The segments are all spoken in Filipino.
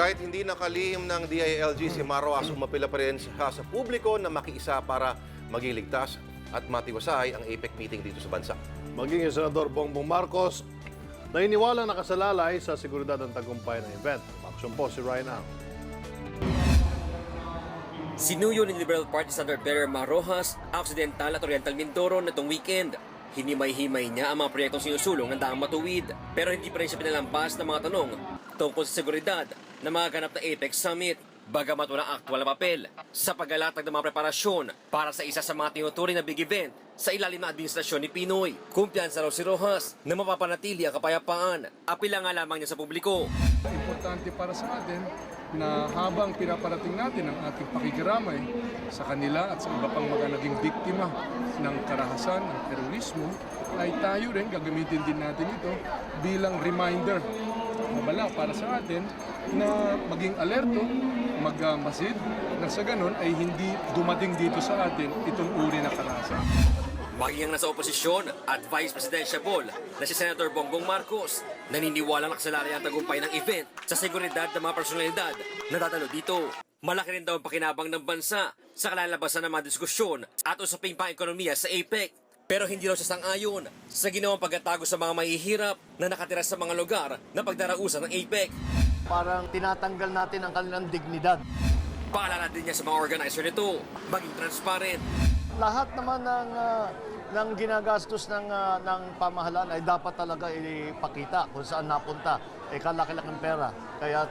Kahit hindi nakalihim ng DILG, si Marroas umapila pa rin sa, sa publiko na makiisa para maging ligtas at matiwasay ang APEC meeting dito sa bansa. Maging yung Senador Bongbong Marcos, naniniwala nakasalalay sa seguridad ng tagumpay ng event. Aksyon po si Ryan Ang. Sinuyo ni Liberal Party Senator Berer Marojas ang Occidental at Oriental Mindoro nitong weekend. Hinimay-himay niya ang mga proyektong sinusulong ng daang matuwid pero hindi pa rin siya pinalampas ng mga tanong tungkol sa seguridad na mga ganap na APEC Summit. Bagamat walang aktwal na papel sa paglalatag ng mga preparasyon para sa isa sa mga tinuturing na big event sa ilalim ng administrasyon ni Pinoy. Kumpiyansa raw si Rojas na mapapanatili ang kapayapaan. Apila nga lamang niya sa publiko. Importante para sa atin na habang pinaparating natin ang ating pakikiramay sa kanila at sa iba pang mga naging biktima ng karahasan, ng terorismo, ay tayo rin gagamitin din natin ito bilang reminder mabala para sa atin na maging alerto, magmasid, na sa ganun ay hindi dumating dito sa atin itong uri na karahasan. Maging nasa oposisyon at Vice Presidential na si Senator Bongbong Marcos, naniniwala nakasalalay ang tagumpay ng event sa seguridad ng mga personalidad na dadalo dito. Malaki rin daw ang pakinabang ng bansa sa kalalabasan ng mga diskusyon at usaping pang-ekonomiya sa APEC. Pero hindi raw siya sang-ayon sa ginawang pagkatago sa mga mahihirap na nakatira sa mga lugar na pagdarausan ng APEC. Parang tinatanggal natin ang kanilang dignidad. Paalala din niya sa mga organizer nito, maging transparent. Lahat naman ng, ah, ng ginagastos ng, ah, ng pamahalaan ay dapat talaga ipakita kung saan napunta. Eh, kalaki-laking pera. Kaya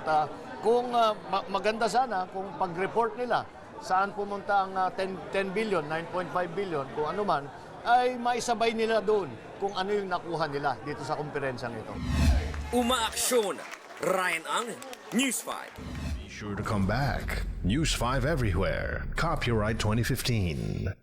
kung ah, ma- maganda sana kung pag-report nila saan pumunta ang ah, 10, 10 billion, 9.5 billion, kung ano man, ay maisabay nila doon kung ano yung nakuha nila dito sa komperensyang ito. Umaaksyon! Ryan Ang, News 5. Be sure to come back. News 5 everywhere. Copyright 2015.